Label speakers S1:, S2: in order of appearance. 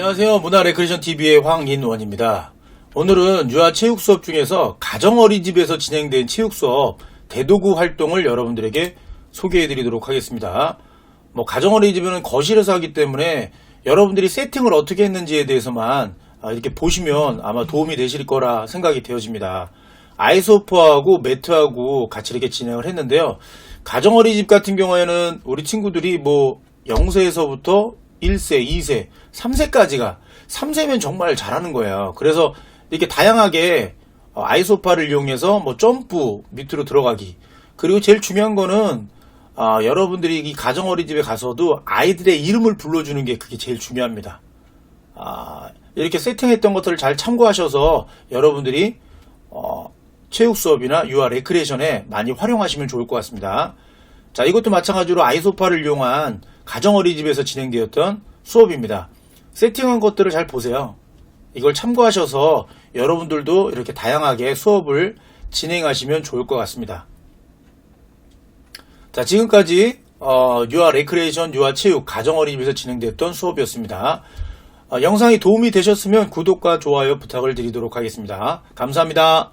S1: 안녕하세요. 문화 레크레이션 TV의 황인원입니다. 오늘은 유아 체육 수업 중에서 가정 어린이집에서 진행된 체육 수업 대도구 활동을 여러분들에게 소개해 드리도록 하겠습니다. 뭐 가정 어린이집은 거실에서 하기 때문에 여러분들이 세팅을 어떻게 했는지에 대해서만 아, 이렇게 보시면 아마 도움이 되실 거라 생각이 되어집니다. 아이소프하고 매트하고 같이 이렇게 진행을 했는데요. 가정 어린이집 같은 경우에는 우리 친구들이 뭐 0세에서부터 1세, 2세, 3세까지가 3세면 정말 잘하는 거예요. 그래서 이렇게 다양하게 어, 아이소파를 이용해서 뭐 점프 밑으로 들어가기 그리고 제일 중요한 거는 아, 여러분들이 이 가정 어린이집에 가서도 아이들의 이름을 불러주는 게 그게 제일 중요합니다. 아, 이렇게 세팅했던 것들을 잘 참고하셔서 여러분들이 어, 체육 수업이나 유아 레크레이션에 많이 활용하시면 좋을 것 같습니다. 자, 이것도 마찬가지로 아이소파를 이용한 가정 어린이집에서 진행되었던 수업입니다. 세팅한 것들을 잘 보세요. 이걸 참고하셔서 여러분들도 이렇게 다양하게 수업을 진행하시면 좋을 것 같습니다. 자, 지금까지 어, 유아 레크레이션, 유아 체육, 가정 어린이집에서 진행됐던 수업이었습니다. 어, 영상이 도움이 되셨으면 구독과 좋아요 부탁을 드리도록 하겠습니다. 감사합니다.